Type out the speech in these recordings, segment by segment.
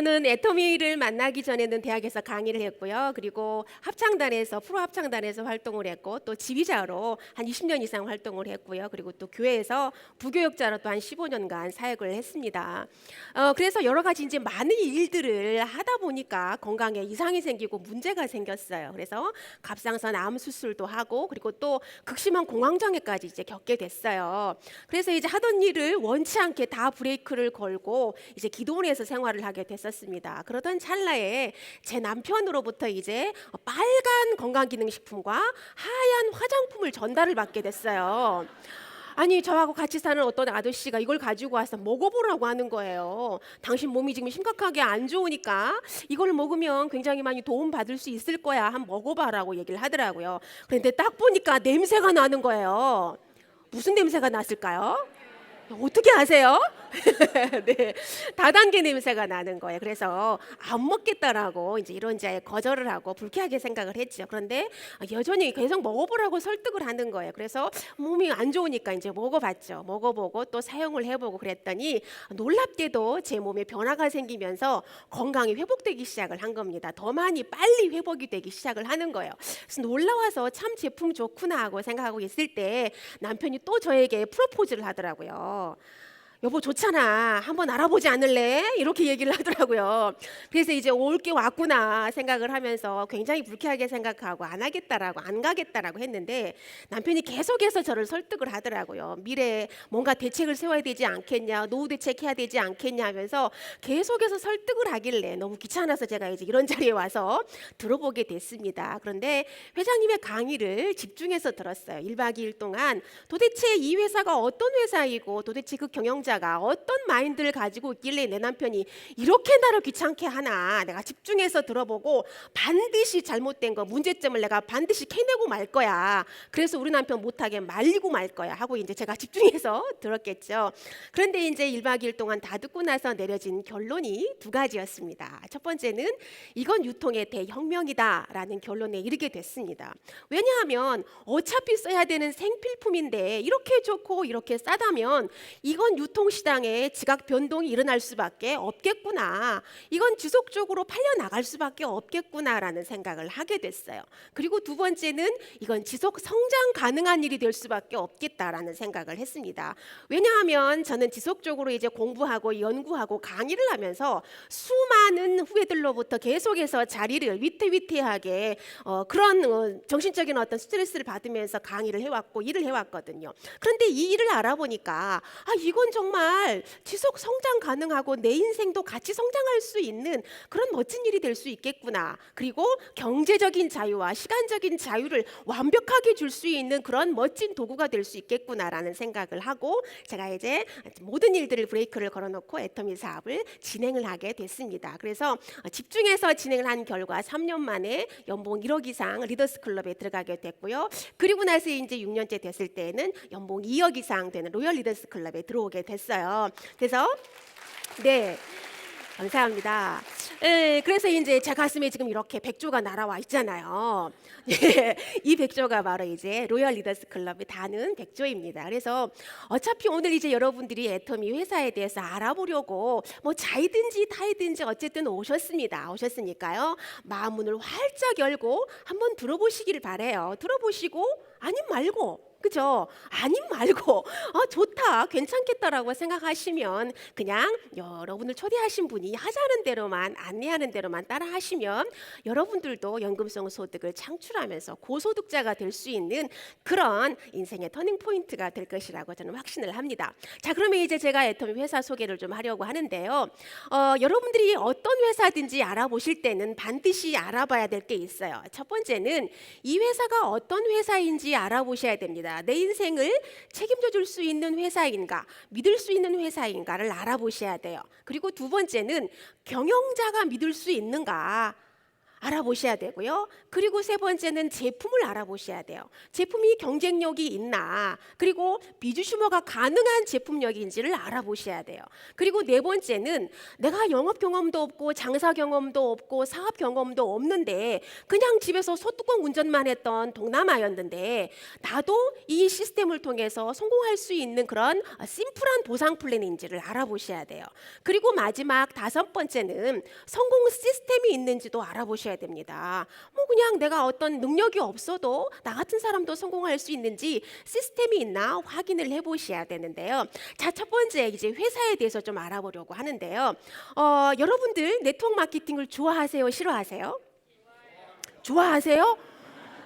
저는 애터미를 만나기 전에는 대학에서 강의를 했고요. 그리고 합창단에서 프로 합창단에서 활동을 했고 또 지휘자로 한 20년 이상 활동을 했고요. 그리고 또 교회에서 부교육자로 또 한 15년간 사역을 했습니다. 어, 그래서 여러 가지 이제 많은 일들을 하다 보니까 건강에 이상이 생기고 문제가 생겼어요. 그래서 갑상선 암 수술도 하고 그리고 또 극심한 공황장애까지 이제 겪게 됐어요. 그래서 이제 하던 일을 원치 않게 다 브레이크를 걸고 이제 기도원에서 생활을 하게 됐 었습니다. 그러던 찰나에 제 남편으로부터 이제 빨간 건강기능식품과 하얀 화장품을 전달을 받게 됐어요. 아니 저하고 같이 사는 어떤 아저씨가 이걸 가지고 와서 먹어보라고 하는 거예요. 당신 몸이 지금 심각하게 안 좋으니까 이걸 먹으면 굉장히 많이 도움 받을 수 있을 거야. 한번 먹어봐라고 얘기를 하더라고요. 그런데 딱 보니까 냄새가 나는 거예요. 무슨 냄새가 났을까요? 어떻게 아세요? 네, 다단계 냄새가 나는 거예요. 그래서 안 먹겠다라고 이제 이런 자에 거절을 하고 불쾌하게 생각을 했죠. 그런데 여전히 계속 먹어보라고 설득을 하는 거예요. 그래서 몸이 안 좋으니까 이제 먹어봤죠. 먹어보고 또 사용을 해보고 그랬더니 놀랍게도 제 몸에 변화가 생기면서 건강이 회복되기 시작을 한 겁니다. 더 많이 빨리 회복이 되기 시작을 하는 거예요. 그래서 놀라워서 참 제품 좋구나 하고 생각하고 있을 때 남편이 또 저에게 프로포즈를 하더라고요. 여보 좋잖아. 한번 알아보지 않을래? 이렇게 얘기를 하더라고요. 그래서 이제 올 게 왔구나 생각을 하면서 굉장히 불쾌하게 생각하고 안 하겠다라고 안 가겠다라고 했는데 남편이 계속해서 저를 설득을 하더라고요. 미래에 뭔가 대책을 세워야 되지 않겠냐, 노후 대책해야 되지 않겠냐 하면서 계속해서 설득을 하길래 너무 귀찮아서 제가 이제 이런 자리에 와서 들어보게 됐습니다. 그런데 회장님의 강의를 집중해서 들었어요. 1박 2일 동안 도대체 이 회사가 어떤 회사이고 도대체 그 경영자 가 어떤 마인드를 가지고 있길래 내 남편이 이렇게 나를 귀찮게 하나 내가 집중해서 들어보고 반드시 잘못된 거 문제점을 내가 반드시 캐내고 말 거야. 그래서 우리 남편 못하게 말리고 말 거야 하고 이제 제가 집중해서 들었겠죠. 그런데 이제 1박 2일 동안 다 듣고 나서 내려진 결론이 두 가지였습니다. 첫 번째는 이건 유통의 대혁명이다라는 결론에 이르게 됐습니다. 왜냐하면 어차피 써야 되는 생필품인데 이렇게 좋고 이렇게 싸다면 이건 유통 시장에 지각 변동이 일어날 수밖에 없겠구나. 이건 지속적으로 팔려 나갈 수밖에 없겠구나라는 생각을 하게 됐어요. 그리고 두 번째는 이건 지속 성장 가능한 일이 될 수밖에 없겠다라는 생각을 했습니다. 왜냐하면 저는 지속적으로 이제 공부하고 연구하고 강의를 하면서 수많은 후배들로부터 계속해서 자리를 위태위태하게 어, 그런 어, 정신적인 어떤 스트레스를 받으면서 강의를 해왔고 일을 해왔거든요. 그런데 이 일을 알아보니까 아 이건 정말 지속 성장 가능하고 내 인생도 같이 성장할 수 있는 그런 멋진 일이 될 수 있겠구나. 그리고 경제적인 자유와 시간적인 자유를 완벽하게 줄 수 있는 그런 멋진 도구가 될 수 있겠구나라는 생각을 하고 제가 이제 모든 일들을 브레이크를 걸어놓고 애터미 사업을 진행을 하게 됐습니다. 그래서 집중해서 진행을 한 결과 3년 만에 연봉 1억 이상 리더스 클럽에 들어가게 됐고요. 그리고 나서 이제 6년째 됐을 때는 연봉 2억 이상 되는 로열 리더스 클럽에 들어오게 됐 어요. 그래서 네. 감사합니다. 예, 그래서 이제 제 가슴에 지금 이렇게 백조가 날아와 있잖아요. 예, 이 백조가 바로 이제 로열 리더스 클럽에 다는 백조입니다. 그래서 어차피 오늘 이제 여러분들이 애터미 회사에 대해서 알아보려고 뭐 자이든지 타이든지 어쨌든 오셨습니다. 오셨으니까요. 마음 문을 활짝 열고 한번 들어보시기를 바래요. 들어보시고 아님 말고 그죠? 아님 말고 어, 좋다 괜찮겠다라고 생각하시면 그냥 여러분을 초대하신 분이 하자는 대로만 안내하는 대로만 따라 하시면 여러분들도 연금성 소득을 창출하면서 고소득자가 될 수 있는 그런 인생의 터닝 포인트가 될 것이라고 저는 확신을 합니다. 자 그러면 이제 제가 애터미 회사 소개를 좀 하려고 하는데요. 어, 여러분들이 어떤 회사든지 알아보실 때는 반드시 알아봐야 될 게 있어요. 첫 번째는 이 회사가 어떤 회사인지 알아보셔야 됩니다. 내 인생을 책임져 줄 수 있는 회사인가, 믿을 수 있는 회사인가를 알아보셔야 돼요. 그리고 두 번째는 경영자가 믿을 수 있는가. 알아보셔야 되고요. 그리고 세 번째는 제품을 알아보셔야 돼요. 제품이 경쟁력이 있나, 그리고 비주슈머가 가능한 제품력인지를 알아보셔야 돼요. 그리고 네 번째는 내가 영업 경험도 없고 장사 경험도 없고 사업 경험도 없는데 그냥 집에서 소뚜껑 운전만 했던 동남아였는데 나도 이 시스템을 통해서 성공할 수 있는 그런 심플한 보상 플랜인지를 알아보셔야 돼요. 그리고 마지막 다섯 번째는 성공 시스템이 있는지도 알아보셔야 됩니다. 뭐 그냥 내가 어떤 능력이 없어도 나 같은 사람도 성공할 수 있는지 시스템이 있나 확인을 해보셔야 되는데요. 자, 첫 번째 이제 회사에 대해서 좀 알아보려고 하는데요. 어, 여러분들 네트워크 마케팅을 좋아하세요? 싫어하세요? 좋아하세요?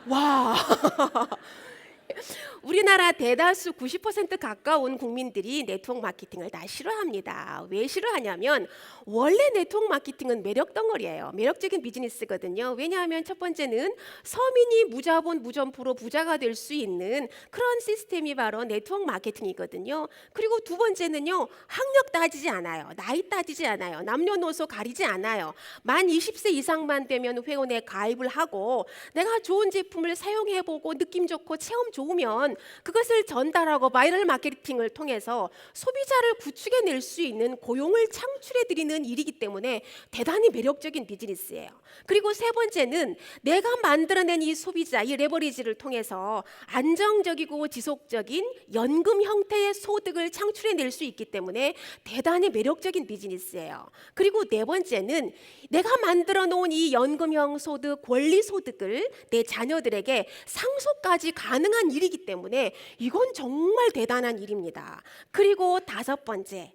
와. 우리나라 대다수 90% 가까운 국민들이 네트워크 마케팅을 다 싫어합니다. 왜 싫어하냐면 원래 네트워크 마케팅은 매력 덩어리예요. 매력적인 비즈니스거든요. 왜냐하면 첫 번째는 서민이 무자본 무점포로 부자가 될 수 있는 그런 시스템이 바로 네트워크 마케팅이거든요. 그리고 두 번째는요. 학력 따지지 않아요. 나이 따지지 않아요. 남녀노소 가리지 않아요. 만 20세 이상만 되면 회원에 가입을 하고 내가 좋은 제품을 사용해 보고 느낌 좋고 체험 좋으면 그것을 전달하고 바이럴 마케팅을 통해서 소비자를 구축해 낼 수 있는 고용을 창출해 드리는 일이기 때문에 대단히 매력적인 비즈니스예요. 그리고 세 번째는 내가 만들어낸 이 소비자 이 레버리지를 통해서 안정적이고 지속적인 연금 형태의 소득을 창출해 낼 수 있기 때문에 대단히 매력적인 비즈니스예요. 그리고 네 번째는 내가 만들어 놓은 이 연금형 소득, 권리 소득을 내 자녀들에게 상속까지 가능한 일이기 때문에 이건 정말 대단한 일입니다. 그리고 다섯 번째,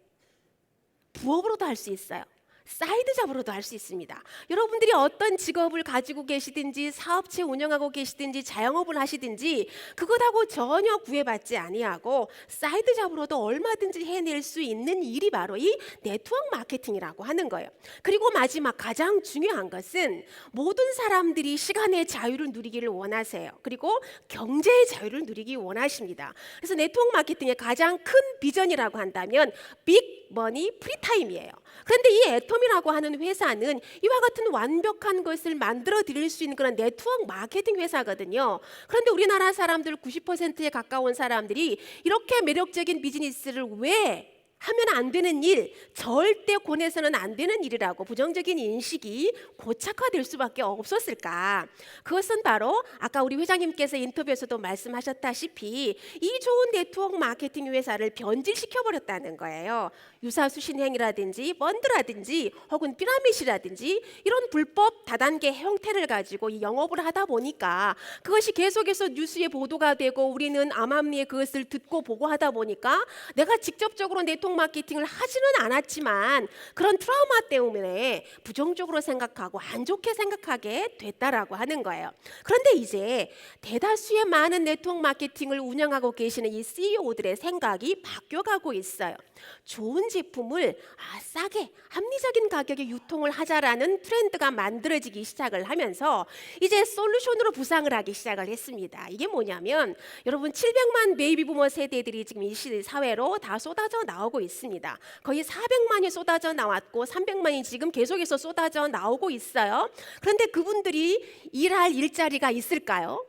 부업으로도 할 수 있어요. 사이드 잡으로도 할 수 있습니다. 여러분들이 어떤 직업을 가지고 계시든지 사업체 운영하고 계시든지 자영업을 하시든지 그것하고 전혀 구애받지 아니하고 사이드 잡으로도 얼마든지 해낼 수 있는 일이 바로 이 네트워크 마케팅이라고 하는 거예요. 그리고 마지막 가장 중요한 것은 모든 사람들이 시간의 자유를 누리기를 원하세요. 그리고 경제의 자유를 누리기 원하십니다. 그래서 네트워크 마케팅의 가장 큰 비전이라고 한다면 빅 머니 프리타임이에요. 그런데 이 애톰 이라고 하는 회사는 이와 같은 완벽한 것을 만들어 드릴 수 있는 그런 네트워크 마케팅 회사거든요. 그런데 우리나라 사람들 90%에 가까운 사람들이 이렇게 매력적인 비즈니스를 왜 하면 안 되는 일, 절대 권해서는 안 되는 일이라고 부정적인 인식이 고착화될 수밖에 없었을까? 그것은 바로 아까 우리 회장님께서 인터뷰에서도 말씀하셨다시피 이 좋은 네트워크 마케팅 회사를 변질시켜 버렸다는 거예요. 유사 수신행이라든지 펀드라든지 혹은 피라미드라든지 이런 불법 다단계 형태를 가지고 이 영업을 하다 보니까 그것이 계속해서 뉴스에 보도가 되고 우리는 암암리에 그것을 듣고 보고 하다 보니까 내가 직접적으로 네트워크 마케팅을 하지는 않았지만 그런 트라우마 때문에 부정적으로 생각하고 안 좋게 생각하게 됐다라고 하는 거예요. 그런데 이제 대다수의 많은 네트워크 마케팅을 운영하고 계시는 이 CEO들의 생각이 바뀌어가고 있어요. 좋은 제품을 아, 싸게 합리적인 가격에 유통을 하자라는 트렌드가 만들어지기 시작을 하면서 이제 솔루션으로 부상을 하기 시작을 했습니다. 이게 뭐냐면 여러분 700만 베이비 부머 세대들이 지금 이 시- 사회로 다 쏟아져 나오고 있습니다. 거의 400만이 쏟아져 나왔고 300만이 지금 계속해서 쏟아져 나오고 있어요. 그런데 그분들이 일할 일자리가 있을까요?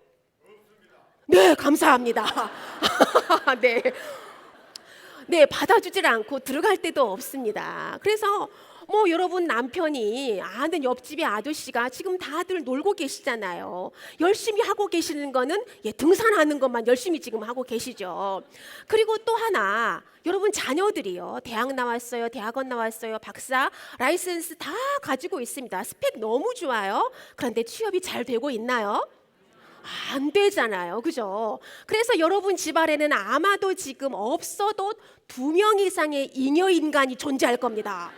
네, 감사합니다. 네. 네, 받아주질 않고 들어갈 데도 없습니다. 그래서 뭐 여러분 남편이 아는 옆집의 아저씨가 지금 다들 놀고 계시잖아요. 열심히 하고 계시는 거는 예, 등산하는 것만 열심히 지금 하고 계시죠. 그리고 또 하나 여러분 자녀들이요. 대학 나왔어요. 대학원 나왔어요. 박사 라이센스 다 가지고 있습니다. 스펙 너무 좋아요. 그런데 취업이 잘 되고 있나요? 안 되잖아요. 그죠? 그래서 여러분 집안에는 아마도 지금 없어도 두 명 이상의 잉여 인간이 존재할 겁니다.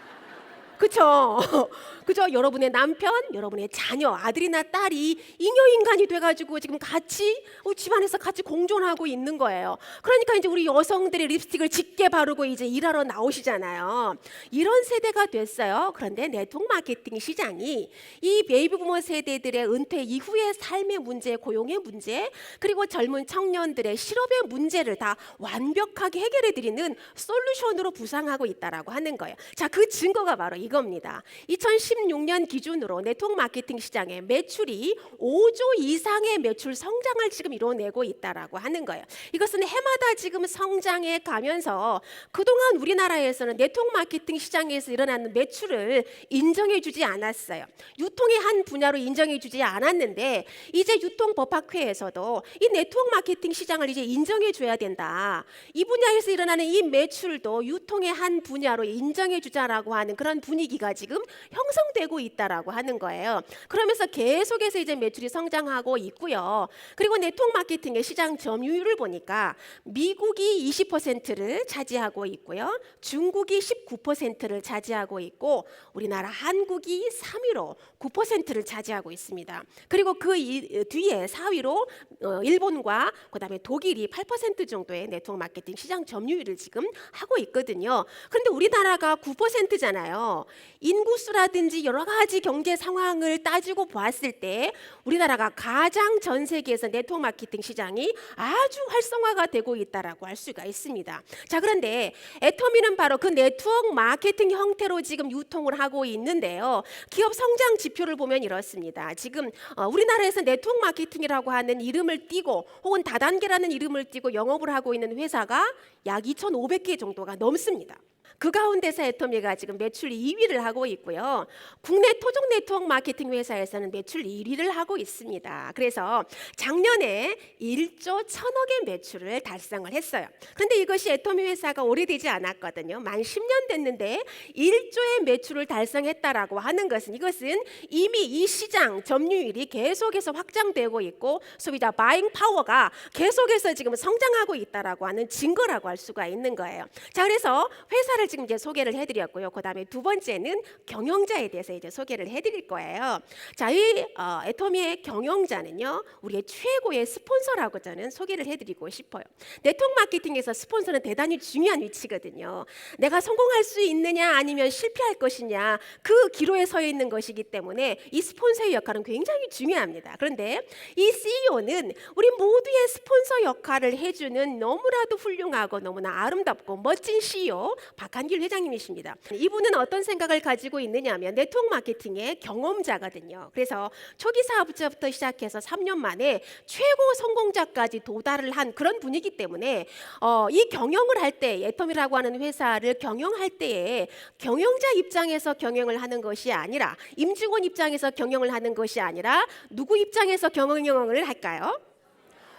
그쵸? 그죠? 여러분의 남편, 여러분의 자녀, 아들이나 딸이 잉여 인간이 돼가지고 지금 같이 어, 집안에서 같이 공존하고 있는 거예요. 그러니까 이제 우리 여성들의 립스틱을 짙게 바르고 이제 일하러 나오시잖아요. 이런 세대가 됐어요. 그런데 네트워크 마케팅 시장이 이 베이비 부머 세대들의 은퇴 이후의 삶의 문제, 고용의 문제, 그리고 젊은 청년들의 실업의 문제를 다 완벽하게 해결해 드리는 솔루션으로 부상하고 있다라고 하는 거예요. 자, 그 증거가 바로 이 겁니다. 2016년 기준으로 네트워크 마케팅 시장의 매출이 5조 이상의 매출 성장을 지금 이뤄내고 있다라고 하는 거예요. 이것은 해마다 지금 성장해 가면서 그동안 우리나라에서는 네트워크 마케팅 시장에서 일어나는 매출을 인정해 주지 않았어요. 유통의 한 분야로 인정해 주지 않았는데 이제 유통법학회에서도 이 네트워크 마케팅 시장을 이제 인정해 줘야 된다. 이 분야에서 일어나는 이 매출도 유통의 한 분야로 인정해 주자라고 하는 그런 분위기 가 지금 형성되고 있다라고 하는 거예요. 그러면서 계속해서 이제 매출이 성장하고 있고요. 그리고 네트워크 마케팅의 시장 점유율을 보니까 미국이 20%를 차지하고 있고요. 중국이 19%를 차지하고 있고 우리나라 한국이 3위로 9%를 차지하고 있습니다. 그리고 그 이- 뒤에 4위로 어, 일본과 그다음에 독일이 8% 정도의 네트워크 마케팅 시장 점유율을 지금 하고 있거든요. 그런데 우리나라가 9%잖아요. 인구수라든지 여러 가지 경제 상황을 따지고 보았을 때 우리나라가 가장 전 세계에서 네트워크 마케팅 시장이 아주 활성화가 되고 있다라고 할 수가 있습니다. 자, 그런데 애터미는 바로 그 네트워크 마케팅 형태로 지금 유통을 하고 있는데요. 기업 성장 지표를 보면 이렇습니다. 지금 어, 우리나라에서 네트워크 마케팅이라고 하는 이름을 띠고 혹은 다단계라는 이름을 띠고 영업을 하고 있는 회사가 약 2,500개 정도가 넘습니다. 그 가운데서 애터미가 지금 매출 2위를 하고 있고요. 국내 토종 네트워크 마케팅 회사에서는 매출 1위를 하고 있습니다. 그래서 작년에 1조 1천억의 매출을 달성을 했어요. 그런데 이것이 애터미 회사가 오래되지 않았거든요. 만 10년 됐는데 1조의 매출을 달성했다라고 하는 것은 이것은 이미 이 시장 점유율이 계속해서 확장되고 있고 소비자 바잉 파워가 계속해서 지금 성장하고 있다라고 하는 증거라고 할 수가 있는 거예요. 자, 그래서 회사를 지금 이제 소개를 해드렸고요. 그 다음에 두 번째는 경영자에 대해서 이제 소개를 해드릴 거예요. 자, 이 어, 애터미의 경영자는요, 우리의 최고의 스폰서라고 저는 소개를 해드리고 싶어요. 네트워크 마케팅에서 스폰서는 대단히 중요한 위치거든요. 내가 성공할 수 있느냐 아니면 실패할 것이냐 그 기로에 서 있는 것이기 때문에 이 스폰서의 역할은 굉장히 중요합니다. 그런데 이 CEO는 우리 모두의 스폰서 역할을 해주는 너무나도 훌륭하고 너무나 아름답고 멋진 CEO 박 한길 회장님이십니다. 이분은 어떤 생각을 가지고 있느냐면 네트워크 마케팅의 경험자거든요. 그래서 초기 사업자부터 시작해서 3년 만에 최고 성공자까지 도달을 한 그런 분이기 때문에 어, 이 경영을 할때 애텀이라고 하는 회사를 경영할 때에 경영자 입장에서 경영을 하는 것이 아니라 임직원 입장에서 경영을 하는 것이 아니라 누구 입장에서 경영을 할까요?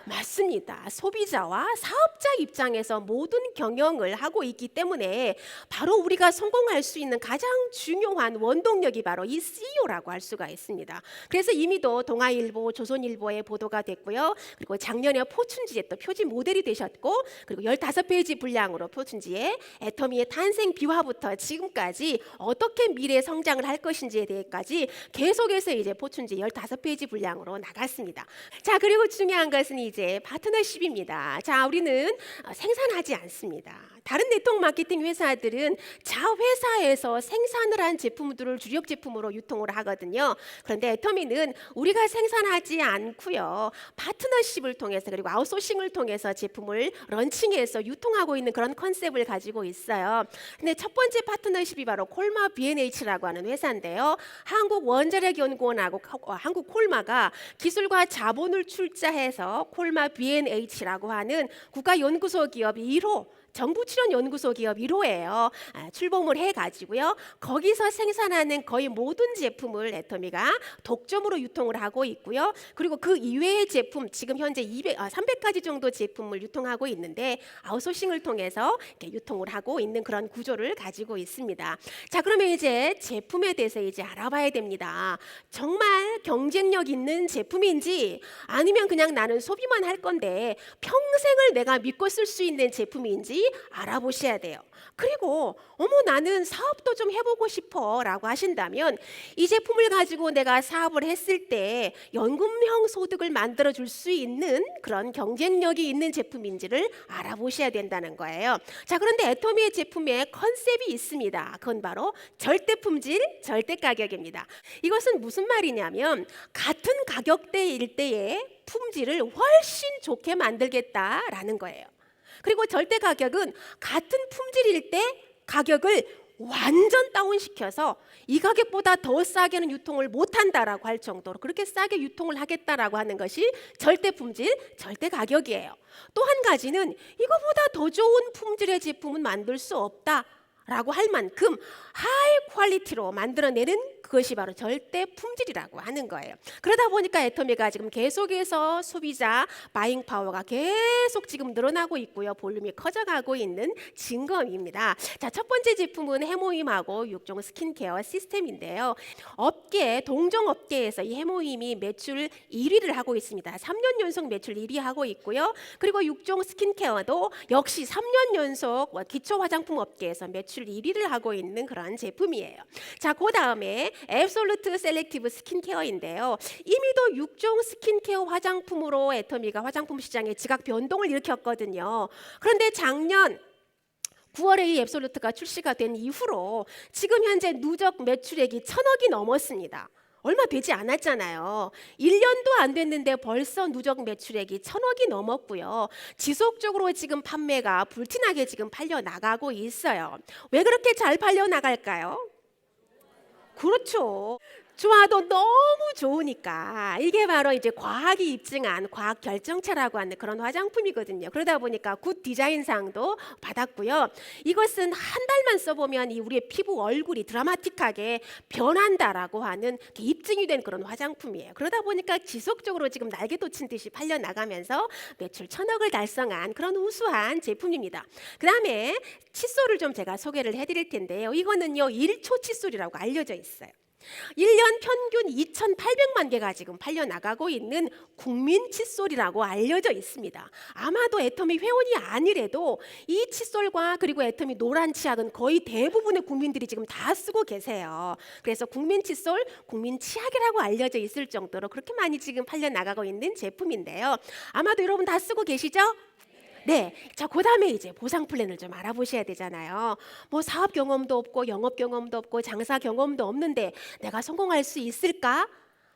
맞습니다. 소비자와 사업자 입장에서 모든 경영을 하고 있기 때문에 바로 우리가 성공할 수 있는 가장 중요한 원동력이 바로 이 CEO라고 할 수가 있습니다. 그래서 이미도 동아일보, 조선일보에 보도가 됐고요. 그리고 작년에 포춘지에 또 표지 모델이 되셨고 그리고 15페이지 분량으로 포춘지에 애터미의 탄생 비화부터 지금까지 어떻게 미래 성장을 할 것인지에 대해까지 계속해서 이제 포춘지 15페이지 분량으로 나갔습니다. 자, 그리고 중요한 것은 이제 파트너십입니다. 자, 우리는 어, 생산하지 않습니다. 다른 네트워크 마케팅 회사들은 자 회사에서 생산을 한 제품들을 주력 제품으로 유통을 하거든요. 그런데 애터미는 우리가 생산하지 않고요. 파트너십을 통해서 그리고 아웃소싱을 통해서 제품을 런칭해서 유통하고 있는 그런 컨셉을 가지고 있어요. 근데 첫 번째 파트너십이 바로 콜마 B&H라고 하는 회사인데요. 한국 원자력 연구원하고 어, 한국 콜마가 기술과 자본을 출자해서 콜마 B&H라고 하는 국가 연구소 기업 1호 정부 출연 연구소 기업 1호예요. 아, 출범을 해 가지고요. 거기서 생산하는 거의 모든 제품을 애터미가 독점으로 유통을 하고 있고요. 그리고 그 이외의 제품 지금 현재 200, 아, 300가지 정도 제품을 유통하고 있는데 아웃소싱을 통해서 유통을 하고 있는 그런 구조를 가지고 있습니다. 자, 그러면 이제 제품에 대해서 이제 알아봐야 됩니다. 정말 경쟁력 있는 제품인지 아니면 그냥 나는 소비만 할 건데 평생을 내가 믿고 쓸 수 있는 제품인지 알아보셔야 돼요. 그리고 어머 나는 사업도 좀 해보고 싶어라고 하신다면 이 제품을 가지고 내가 사업을 했을 때 연금형 소득을 만들어 줄 수 있는 그런 경쟁력이 있는 제품인지를 알아보셔야 된다는 거예요. 자 그런데 애터미의 제품에 컨셉이 있습니다. 그건 바로 절대 품질, 절대 가격입니다. 이것은 무슨 말이냐면 같은 가격대일 때의 품질을 훨씬 좋게 만들겠다라는 거예요. 그리고 절대 가격은 같은 품질일 때 가격을 완전 다운시켜서 이 가격보다 더 싸게는 유통을 못한다라고 할 정도로 그렇게 싸게 유통을 하겠다라고 하는 것이 절대 품질, 절대 가격이에요. 또 한 가지는 이거보다 더 좋은 품질의 제품은 만들 수 없다라고 할 만큼 하이 퀄리티로 만들어내는 그것이 바로 절대 품질이라고 하는 거예요. 그러다 보니까 애터미가 지금 계속해서 소비자 바잉 파워가 계속 지금 늘어나고 있고요. 볼륨이 커져가고 있는 증거입니다. 자, 첫 번째 제품은 해모임하고 육종 스킨케어 시스템인데요. 업계 동종 업계에서 이 해모임이 매출 1위를 하고 있습니다. 3년 연속 매출 1위 하고 있고요. 그리고 육종 스킨케어도 역시 3년 연속 기초 화장품 업계에서 매출 1위를 하고 있는 그런 제품이에요. 자, 그 다음에 앱솔루트 셀렉티브 스킨케어인데요. 이미도 육종 스킨케어 화장품으로 애터미가 화장품 시장에 지각 변동을 일으켰거든요. 그런데 작년 9월에 이 앱솔루트가 출시가 된 이후로 지금 현재 누적 매출액이 천억이 넘었습니다. 얼마 되지 않았잖아요. 1년도 안 됐는데 벌써 누적 매출액이 천억이 넘었고요. 지속적으로 지금 판매가 불티나게 지금 팔려 나가고 있어요. 왜 그렇게 잘 팔려 나갈까요? 그렇죠. 좋아도 너무 좋으니까 이게 바로 이제 과학이 입증한 과학 결정체라고 하는 그런 화장품이거든요. 그러다 보니까 굿 디자인상도 받았고요. 이것은 한 달만 써보면 이 우리의 피부 얼굴이 드라마틱하게 변한다라고 하는 입증이 된 그런 화장품이에요. 그러다 보니까 지속적으로 지금 날개 돋친 듯이 팔려 나가면서 매출 천억을 달성한 그런 우수한 제품입니다. 그 다음에 칫솔을 좀 제가 소개를 해드릴 텐데요. 이거는요 1초 칫솔이라고 알려져 있어요. 1년 평균 2,800만 개가 지금 팔려 나가고 있는 국민 칫솔이라고 알려져 있습니다. 아마도 애터미 회원이 아니래도 이 칫솔과 그리고 애터미 노란 치약은 거의 대부분의 국민들이 지금 다 쓰고 계세요. 그래서 국민 칫솔, 국민 치약이라고 알려져 있을 정도로 그렇게 많이 지금 팔려 나가고 있는 제품인데요. 아마도 여러분 다 쓰고 계시죠? 네. 자, 그 다음에 이제 보상 플랜을 좀 알아보셔야 되잖아요. 뭐 사업 경험도 없고 영업 경험도 없고 장사 경험도 없는데 내가 성공할 수 있을까?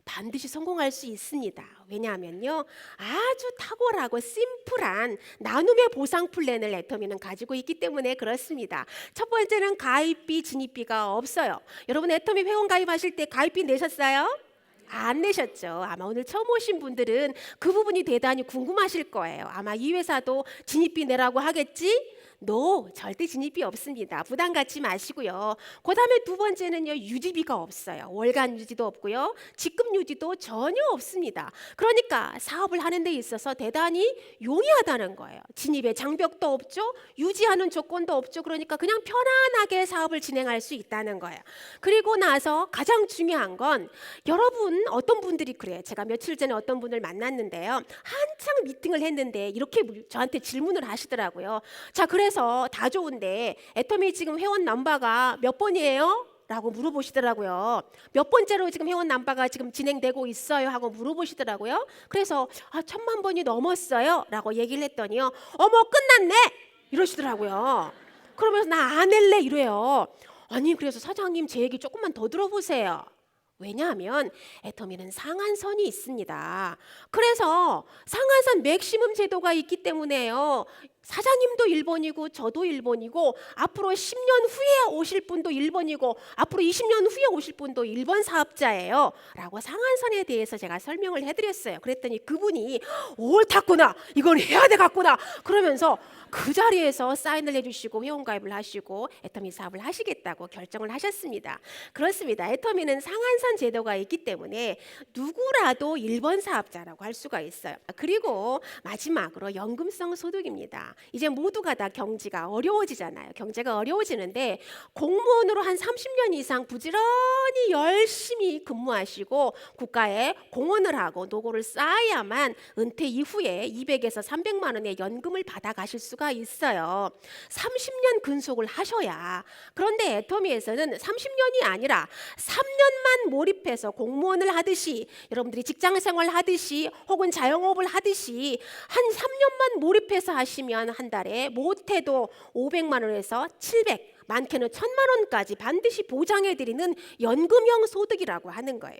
반드시 성공할 수 있습니다. 왜냐하면요. 아주 탁월하고 심플한 나눔의 보상 플랜을 애터미는 가지고 있기 때문에 그렇습니다. 첫 번째는 가입비, 진입비가 없어요. 여러분 애터미 회원 가입하실 때 가입비 내셨어요? 안 내셨죠. 아마 오늘 처음 오신 분들은 그 부분이 대단히 궁금하실 거예요. 아마 이 회사도 진입비 내라고 하겠지? 노 절대 진입비 없습니다. 부담 갖지 마시고요. 그다음에 두 번째는요 유지비가 없어요. 월간 유지도 없고요. 직급 유지도 전혀 없습니다. 그러니까 사업을 하는 데 있어서 대단히 용이하다는 거예요. 진입에 장벽도 없죠. 유지하는 조건도 없죠. 그러니까 그냥 편안하게 사업을 진행할 수 있다는 거예요. 그리고 나서 가장 중요한 건 여러분 어떤 분들이 그래요. 제가 며칠 전에 어떤 분을 만났는데요. 한창 미팅을 했는데 이렇게 저한테 질문을 하시더라고요. 자, 그래 서 다 좋은데 애터미 지금 회원 넘버가 몇 번이에요? 라고 물어보시더라고요. 몇 번째로 지금 회원 남바가 지금 진행되고 있어요? 하고 물어보시더라고요. 그래서 아, 천만 번이 넘었어요? 라고 얘기를 했더니요. 어머, 끝났네! 이러시더라고요. 그러면서 나 안 할래! 이래요. 아니, 그래서 사장님 제 얘기 조금만 더 들어보세요. 왜냐하면 애터미는 상한선이 있습니다. 그래서 상한선 맥시멈 제도가 있기 때문에요. 사장님도 1번이고 저도 1번이고 앞으로 10년 후에 오실 분도 1번이고 앞으로 20년 후에 오실 분도 1번 사업자예요. 라고 상한선에 대해서 제가 설명을 해드렸어요. 그랬더니 그분이 옳다구나 이건 해야 되겠구나 그러면서 그 자리에서 사인을 해주시고 회원가입을 하시고 애터미 사업을 하시겠다고 결정을 하셨습니다. 그렇습니다. 애터미는 상한선 제도가 있기 때문에 누구라도 1번 사업자라고 할 수가 있어요. 그리고 마지막으로 연금성 소득입니다. 이제 모두가 다 경지가 어려워지잖아요. 경제가 어려워지는데 공무원으로 한 30년 이상 부지런히 열심히 근무하시고 국가에 공헌을 하고 노고를 쌓아야만 은퇴 이후에 200에서 300만 원의 연금을 받아 가실 수가 있어요. 30년 근속을 하셔야. 그런데 애터미에서는 30년이 아니라 3년만 몰입해서 공무원을 하듯이 여러분들이 직장 생활 하듯이 혹은 자영업을 하듯이 한 3년만 몰입해서 하시면 한 달에 못해도 500만 원에서 700 많게는 천만 원까지 반드시 보장해 드리는 연금형 소득이라고 하는 거예요.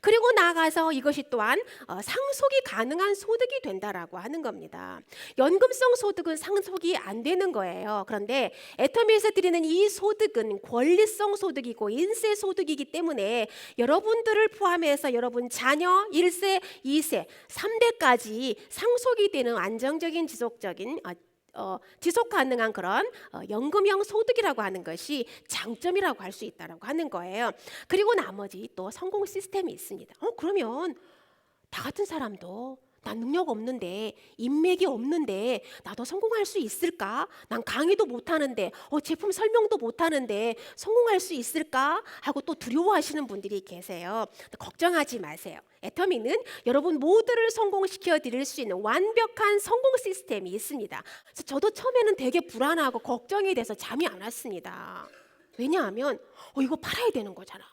그리고 나가서 이것이 또한 어, 상속이 가능한 소득이 된다라고 하는 겁니다. 연금성 소득은 상속이 안 되는 거예요. 그런데 애터미에서 드리는 이 소득은 권리성 소득이고 인세 소득이기 때문에 여러분들을 포함해서 여러분 자녀 1세, 2세, 3대까지 상속이 되는 안정적인 지속적인 어, 어, 지속 가능한 그런 어, 연금형 소득이라고 하는 것이 장점이라고 할 수 있다라고 하는 거예요. 그리고 나머지 또 성공 시스템이 있습니다. 어 그러면 나 같은 사람도 난 능력 없는데 인맥이 없는데 나도 성공할 수 있을까? 난 강의도 못 하는데 어, 제품 설명도 못 하는데 성공할 수 있을까? 하고 또 두려워하시는 분들이 계세요. 걱정하지 마세요. 애터미는 여러분 모두를 성공시켜 드릴 수 있는 완벽한 성공 시스템이 있습니다. 저도 처음에는 되게 불안하고 걱정이 돼서 잠이 안 왔습니다. 왜냐하면 어, 이거 팔아야 되는 거잖아.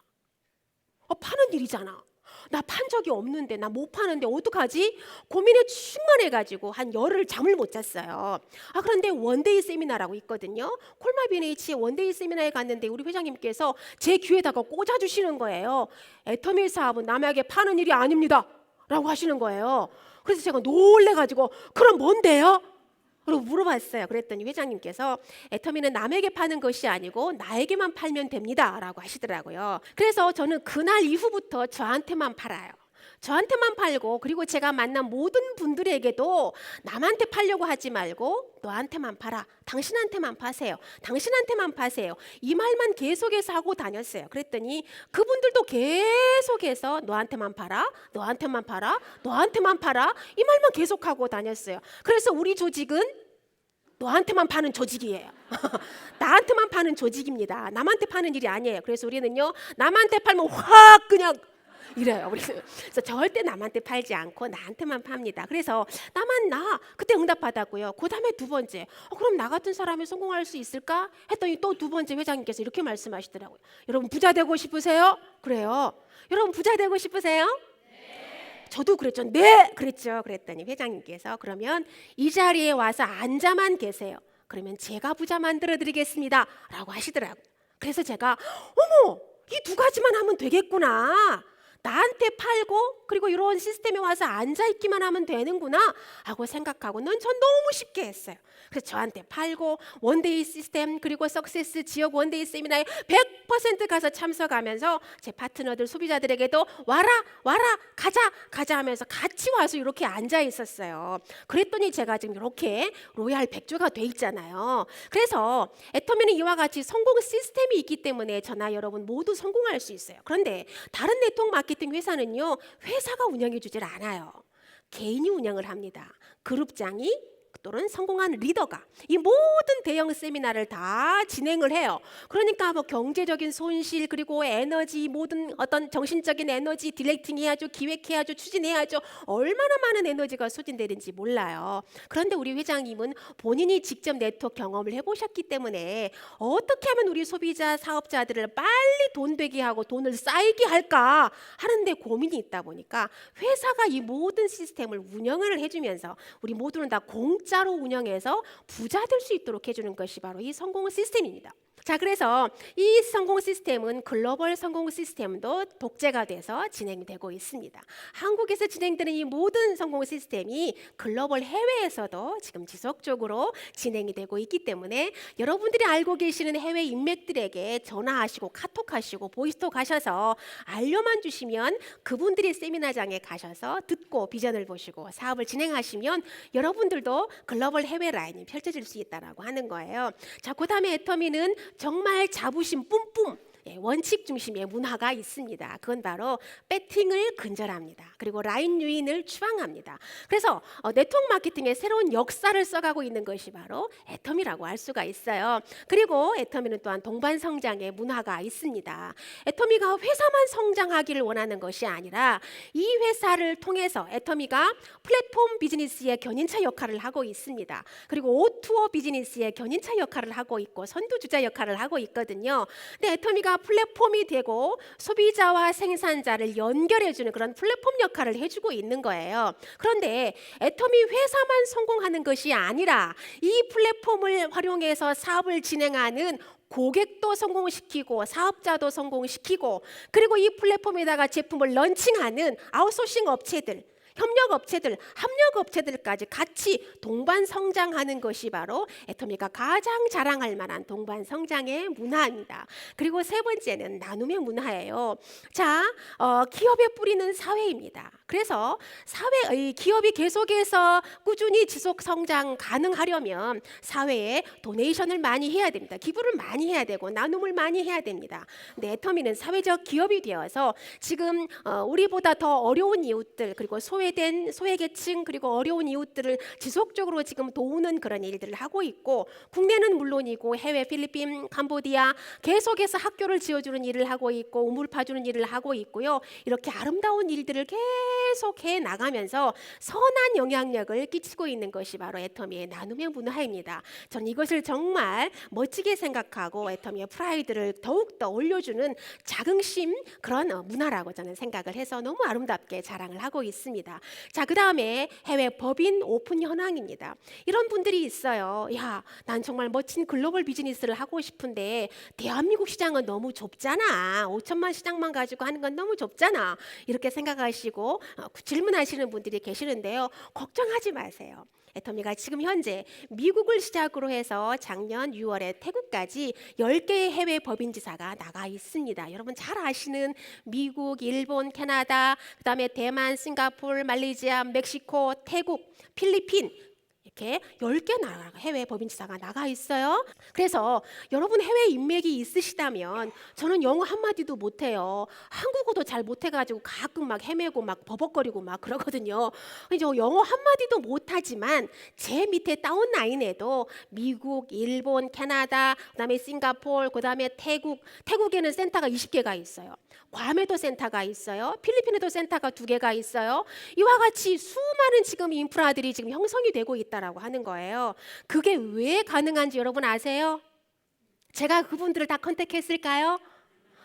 어, 파는 일이잖아. 나 판 적이 없는데 나 못 파는데 어떡하지? 고민에 충만해가지고 한 열흘 잠을 못 잤어요. 아 그런데 원데이 세미나라고 있거든요. 콜마 비네이치의 원데이 세미나에 갔는데 우리 회장님께서 제 귀에다가 꽂아주시는 거예요. 애터밀 사업은 남에게 파는 일이 아닙니다.라고 하시는 거예요. 그래서 제가 놀래가지고 그럼 뭔데요? 그리고 물어봤어요. 그랬더니 회장님께서 애터미는 남에게 파는 것이 아니고 나에게만 팔면 됩니다라고 하시더라고요. 그래서 저는 그날 이후부터 저한테만 팔아요. 저한테만 팔고 그리고 제가 만난 모든 분들에게도 남한테 팔려고 하지 말고 너한테만 팔아. 당신한테만 파세요. 당신한테만 파세요. 이 말만 계속해서 하고 다녔어요. 그랬더니 그분들도 계속해서 너한테만 팔아. 너한테만 팔아. 너한테만 팔아. 이 말만 계속하고 다녔어요. 그래서 우리 조직은 너한테만 파는 조직이에요. 나한테만 파는 조직입니다. 남한테 파는 일이 아니에요. 그래서 우리는요, 남한테 팔면 확 그냥 이래요. 그래서 절대 남한테 팔지 않고 나한테만 팝니다. 그래서 나만 나 그때 응답받았고요. 그 다음에 두 번째, 어, 그럼 나 같은 사람이 성공할 수 있을까? 했더니 또 두 번째 회장님께서 이렇게 말씀하시더라고요. 여러분 부자 되고 싶으세요? 그래요. 여러분 부자 되고 싶으세요? 저도 그랬죠. 네, 그랬죠. 그랬더니 회장님께서 그러면 이 자리에 와서 앉아만 계세요. 그러면 제가 부자 만들어 드리겠습니다.라고 하시더라고요. 그래서 제가 어머, 이 두 가지만 하면 되겠구나. 나한테 팔고 그리고 이런 시스템에 와서 앉아 있기만 하면 되는구나 하고 생각하고는 전 너무 쉽게 했어요. 그래서 저한테 팔고 원데이 시스템 그리고 석세스 지역 원데이 세미나에 100% 가서 참석하면서 제 파트너들 소비자들에게도 와라 와라 가자 가자 하면서 같이 와서 이렇게 앉아 있었어요. 그랬더니 제가 지금 이렇게 로얄 백조가 돼 있잖아요. 그래서 애터미는 이와 같이 성공 시스템이 있기 때문에 저나 여러분 모두 성공할 수 있어요. 그런데 다른 네트워크 마케팅 회사는요 회사가 운영해 주질 않아요. 개인이 운영을 합니다. 그룹장이 또는 성공한 리더가 이 모든 대형 세미나를 다 진행을 해요. 그러니까 뭐 경제적인 손실 그리고 에너지 모든 어떤 정신적인 에너지 디렉팅 해야죠, 기획해야죠, 추진해야죠. 얼마나 많은 에너지가 소진되는지 몰라요. 그런데 우리 회장님은 본인이 직접 네트워크 경험을 해보셨기 때문에 어떻게 하면 우리 소비자 사업자들을 빨리 돈 되게 하고 돈을 쌓이게 할까 하는데 고민이 있다 보니까 회사가 이 모든 시스템을 운영을 해주면서 우리 모두는 다 공짜 로 운영해서 부자 될 수 있도록 해주는 것이 바로 이 성공 시스템입니다. 자, 그래서 이 성공 시스템은 글로벌 성공 시스템도 독재가 돼서 진행되고 있습니다. 한국에서 진행되는 이 모든 성공 시스템이 글로벌 해외에서도 지금 지속적으로 진행이 되고 있기 때문에 여러분들이 알고 계시는 해외 인맥들에게 전화하시고 카톡하시고 보이스톡 하셔서 알려만 주시면 그분들이 세미나장에 가셔서 듣고 비전을 보시고 사업을 진행하시면 여러분들도 글로벌 해외 라인이 펼쳐질 수 있다라고 하는 거예요. 자, 그다음에 애터미는 정말 자부심 뿜뿜. 예, 원칙 중심의 문화가 있습니다. 그건 바로 배팅을 근절합니다. 그리고 라인 유인을 추앙합니다. 그래서 어, 네트워크 마케팅의 새로운 역사를 써가고 있는 것이 바로 애터미라고 할 수가 있어요. 그리고 애터미는 또한 동반 성장의 문화가 있습니다. 애터미가 회사만 성장하기를 원하는 것이 아니라 이 회사를 통해서 애터미가 플랫폼 비즈니스의 견인차 역할을 하고 있습니다. 그리고 오투어 비즈니스의 견인차 역할을 하고 있고 선두주자 역할을 하고 있거든요. 근데 애터미가 플랫폼이 되고 소비자와 생산자를 연결해주는 그런 플랫폼 역할을 해주고 있는 거예요. 그런데 애터미 회사만 성공하는 것이 아니라 이 플랫폼을 활용해서 사업을 진행하는 고객도 성공시키고 사업자도 성공시키고 그리고 이 플랫폼에다가 제품을 런칭하는 아웃소싱 업체들 협력 업체들, 합력 업체들까지 같이 동반 성장하는 것이 바로 애터미가 가장 자랑할 만한 동반 성장의 문화입니다. 그리고 세 번째는 나눔의 문화예요. 자, 어, 기업의 뿌리는 사회입니다. 그래서 사회, 이 기업이 계속해서 꾸준히 지속 성장 가능하려면 사회에 도네이션을 많이 해야 됩니다. 기부를 많이 해야 되고 나눔을 많이 해야 됩니다. 근데 애터미는 사회적 기업이 되어서 지금 어, 우리보다 더 어려운 이웃들 그리고 소외 된 소외계층 그리고 어려운 이웃들을 지속적으로 지금 도우는 그런 일들을 하고 있고 국내는 물론이고 해외 필리핀, 캄보디아 계속해서 학교를 지어주는 일을 하고 있고 우물 파주는 일을 하고 있고요. 이렇게 아름다운 일들을 계속 해 나가면서 선한 영향력을 끼치고 있는 것이 바로 애터미의 나눔의 문화입니다. 저는 이것을 정말 멋지게 생각하고 애터미의 프라이드를 더욱 더 올려주는 자긍심 그런 어, 문화라고 저는 생각을 해서 너무 아름답게 자랑을 하고 있습니다. 자, 그 다음에 해외 법인 오픈 현황입니다. 이런 분들이 있어요. 야, 난 정말 멋진 글로벌 비즈니스를 하고 싶은데 대한민국 시장은 너무 좁잖아. 5천만 시장만 가지고 하는 건 너무 좁잖아. 이렇게 생각하시고 어, 질문하시는 분들이 계시는데요. 걱정하지 마세요. 애터미가 지금 현재 미국을 시작으로 해서 작년 6월에 태국까지 10개의 해외 법인지사가 나가 있습니다. 여러분 잘 아시는 미국, 일본, 캐나다, 그다음에 대만, 싱가포르, 말레이시아, 멕시코, 태국, 필리핀 이렇게 10개 나라 해외 법인지사가 나가 있어요. 그래서 여러분 해외 인맥이 있으시다면 저는 영어 한마디도 못해요. 한국어도 잘 못해가지고 가끔 막 헤매고 막 버벅거리고 막 그러거든요. 이제 영어 한마디도 못하지만 제 밑에 다운 라인에도 미국, 일본, 캐나다, 그다음에 싱가포르, 그다음에 태국, 태국에는 센터가 20개가 있어요. 괌에도 센터가 있어요. 필리핀에도 센터가 두 개가 있어요. 이와 같이 수많은 지금 인프라들이 지금 형성이 되고 있다라 고 하는 거예요. 그게 왜 가능한지 여러분 아세요? 제가 그분들을 다 컨택했을까요?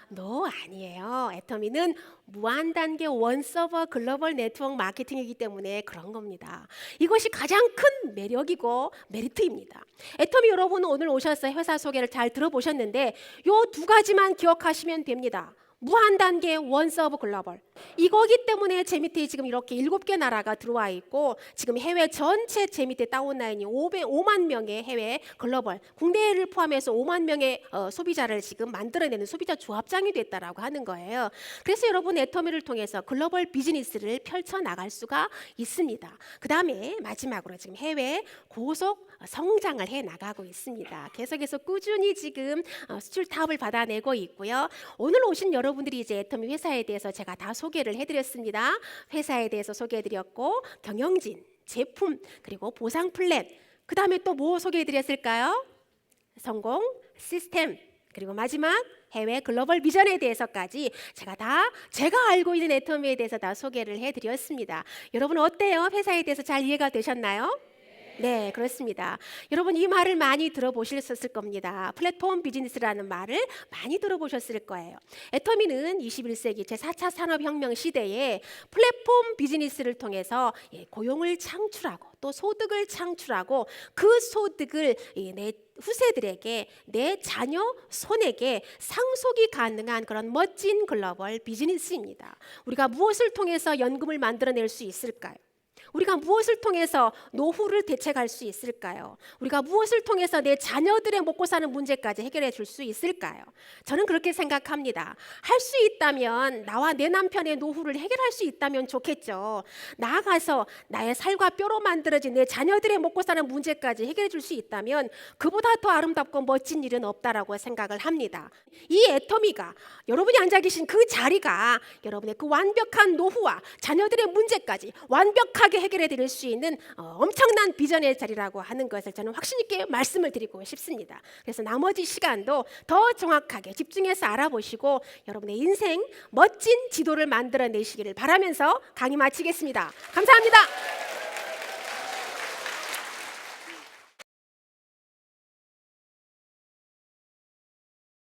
노 아니에요. 애터미는 무한 단계 원 서버 글로벌 네트워크 마케팅이기 때문에 그런 겁니다. 이것이 가장 큰 매력이고 메리트입니다. 애터미 여러분 오늘 오셔서 회사 소개를 잘 들어보셨는데 요 두 가지만 기억하시면 됩니다. 무한 단계 원 서브 글로벌 이거기 때문에 제 밑에 지금 이렇게 일곱 개 나라가 들어와 있고 지금 해외 전체 제 밑에 다운라인이 500, 5만 명의 해외 글로벌 국내를 포함해서 5만 명의 어, 소비자를 지금 만들어내는 소비자 조합장이 됐다라고 하는 거예요. 그래서 여러분 애터미를 통해서 글로벌 비즈니스를 펼쳐 나갈 수가 있습니다. 그 다음에 마지막으로 지금 해외 고속 성장을 해 나가고 있습니다. 계속해서 꾸준히 지금 어, 수출 타업을 받아내고 있고요. 오늘 오신 여러분 들이 이제 애터미 회사에 대해서 제가 다 소개를 해드렸습니다. 회사에 대해서 소개해드렸고 경영진, 제품 그리고 보상 플랜 그 다음에 또 뭐 소개해드렸을까요? 성공 시스템 그리고 마지막 해외 글로벌 비전에 대해서까지 제가 다 제가 알고 있는 애터미에 대해서 다 소개를 해드렸습니다. 여러분 어때요? 회사에 대해서 잘 이해가 되셨나요? 네, 그렇습니다. 여러분 이 말을 많이 들어보셨을 겁니다. 플랫폼 비즈니스라는 말을 많이 들어보셨을 거예요. 애터미는 21세기 제4차 산업혁명 시대에 플랫폼 비즈니스를 통해서 예, 고용을 창출하고 또 소득을 창출하고 그 소득을 예, 내 후세들에게 내 자녀 손에게 상속이 가능한 그런 멋진 글로벌 비즈니스입니다. 우리가 무엇을 통해서 연금을 만들어낼 수 있을까요? 우리가 무엇을 통해서 노후를 대책할 수 있을까요? 우리가 무엇을 통해서 내 자녀들의 먹고 사는 문제까지 해결해 줄 수 있을까요? 저는 그렇게 생각합니다. 할 수 있다면 나와 내 남편의 노후를 해결할 수 있다면 좋겠죠. 나아가서 나의 살과 뼈로 만들어진 내 자녀들의 먹고 사는 문제까지 해결해 줄 수 있다면 그보다 더 아름답고 멋진 일은 없다라고 생각을 합니다. 이 애터미가 여러분이 앉아 계신 그 자리가 여러분의 그 완벽한 노후와 자녀들의 문제까지 완벽하게 해결해 드릴 수 있는 어, 엄청난 비전의 자리라고 하는 것을 저는 확신 있게 말씀을 드리고 싶습니다. 그래서 나머지 시간도 더 정확하게 집중해서 알아보시고 여러분의 인생 멋진 지도를 만들어 내시기를 바라면서 강의 마치겠습니다. 감사합니다.